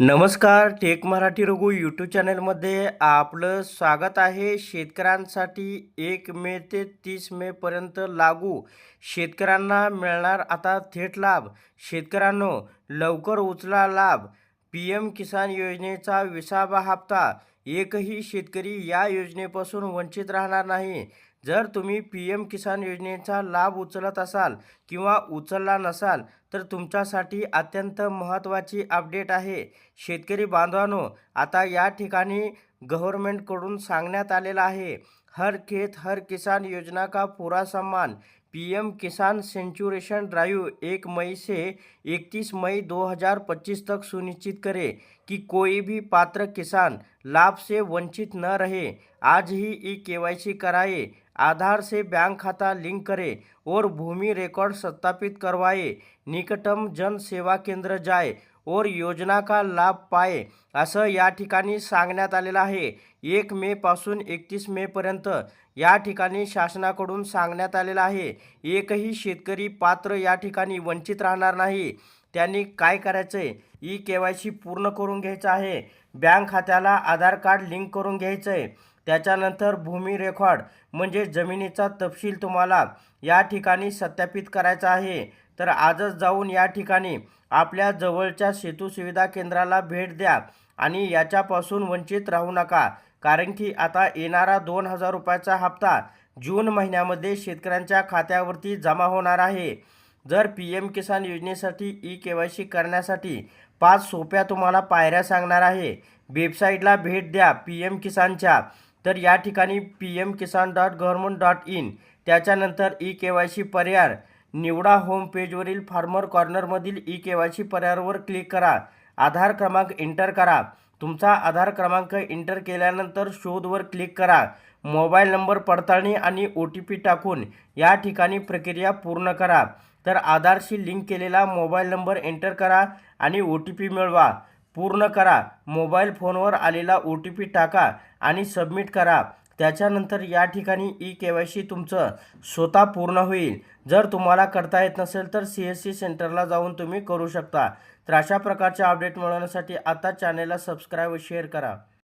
नमस्कार take Marathi Raghu YouTube चॅनलमध्ये आपलं स्वागत आहे. शेतकऱ्यांसाठी एक मे ते तीस मेपर्यंत लागू शेतकऱ्यांना मिळणार आता थेट लाभ. शेतकऱ्यांनो लवकर उचला लाभ. पी एम किसान योजनेचा विसावा हप्ता एकही शेतकरी या योजनेपासून वंचित राहणार नाही. जर तुम्ही पी एम किसान योजनेचा लाभ उचलत असाल किंवा उचलला नसाल तर तुमच्यासाठी अत्यंत महत्त्वाची अपडेट आहे. शेतकरी बांधवांनो आता या ठिकाणी गव्हर्मेंटकडून सांगण्यात आलेलं आहे हर खेत हर किसान योजना का पूरा सम्मान पीएम किसान सेंचुरेशन ड्राइव एक मई से 31 मई 2025 तक सुनिश्चित करे. कि कोई भी पात्र किसान लाभ से वंचित न रहे, आज ही ई के कराए, आधार से बैंक खाता लिंक करे और भूमि रिकॉर्ड सत्यापित करवाए, निकटम जन सेवा केंद्र जाए और योजना का लाभ पाए असं या ठिकाणी सांगण्यात आलेलं आहे. एक मेपासून एकतीस मेपर्यंत या ठिकाणी शासनाकडून सांगण्यात आलेलं आहे. एकही शेतकरी पात्र या ठिकाणी वंचित राहणार नाही. त्यांनी काय करायचं आहे ई के वाय सी पूर्ण करून घ्यायचं आहे. बँक खात्याला आधार कार्ड लिंक करून घ्यायचं आहे त्याच्यानंतर भूमी रेकॉर्ड म्हणजे जमिनीचा तपशील तुम्हाला या ठिकाणी सत्यापित करायचा आहे. तर आजच जाऊन या ठिकाणी आपल्या जवळच्या सेतू सुविधा केंद्राला भेट द्या आणि याच्यापासून वंचित राहू नका. कारण की आता येणारा दोन हजार रुपयाचा हप्ता जून महिन्यामध्ये शेतकऱ्यांच्या खात्यावरती जमा होणार आहे. जर पी एम किसान योजनेसाठी ई के वाय सी करण्यासाठी पाच सोप्या तुम्हाला पायऱ्या सांगणार आहे. वेबसाईटला भेट द्या पी एम किसानच्या. तर या ठिकाणी P M Kisan dot government dot in त्याच्यानंतर ई के वाय सी पर्याय निवडा होम पेजवरील फार्मर कॉर्नरमधील ई के वाय सी पर्यायावर क्लिक करा. आधार क्रमांक इंटर करा. तुमचा आधार क्रमांक इंटर केल्यानंतर शोधवर क्लिक करा. मोबाईल नंबर पडताळणी आणि ओ टी पी टाकून या ठिकाणी प्रक्रिया पूर्ण करा. तर आधारशी लिंक केलेला मोबाईल नंबर एंटर करा आणि ओ टी पी मिळवा. पूर्ण करा. मोबाईल फोनवर आलेला ओ टी पी टाका आणि सबमिट करा. त्याच्यानंतर या ठिकाणी ई के वाय सी तुमचं स्वतः पूर्ण होईल. जर तुम्हाला करता येत नसेल तर सी एस सी सेंटरला जाऊन तुम्ही करू शकता. तर अशा प्रकारचे अपडेट मिळवण्यासाठी आता चॅनेलला सबस्क्राईब व शेअर करा.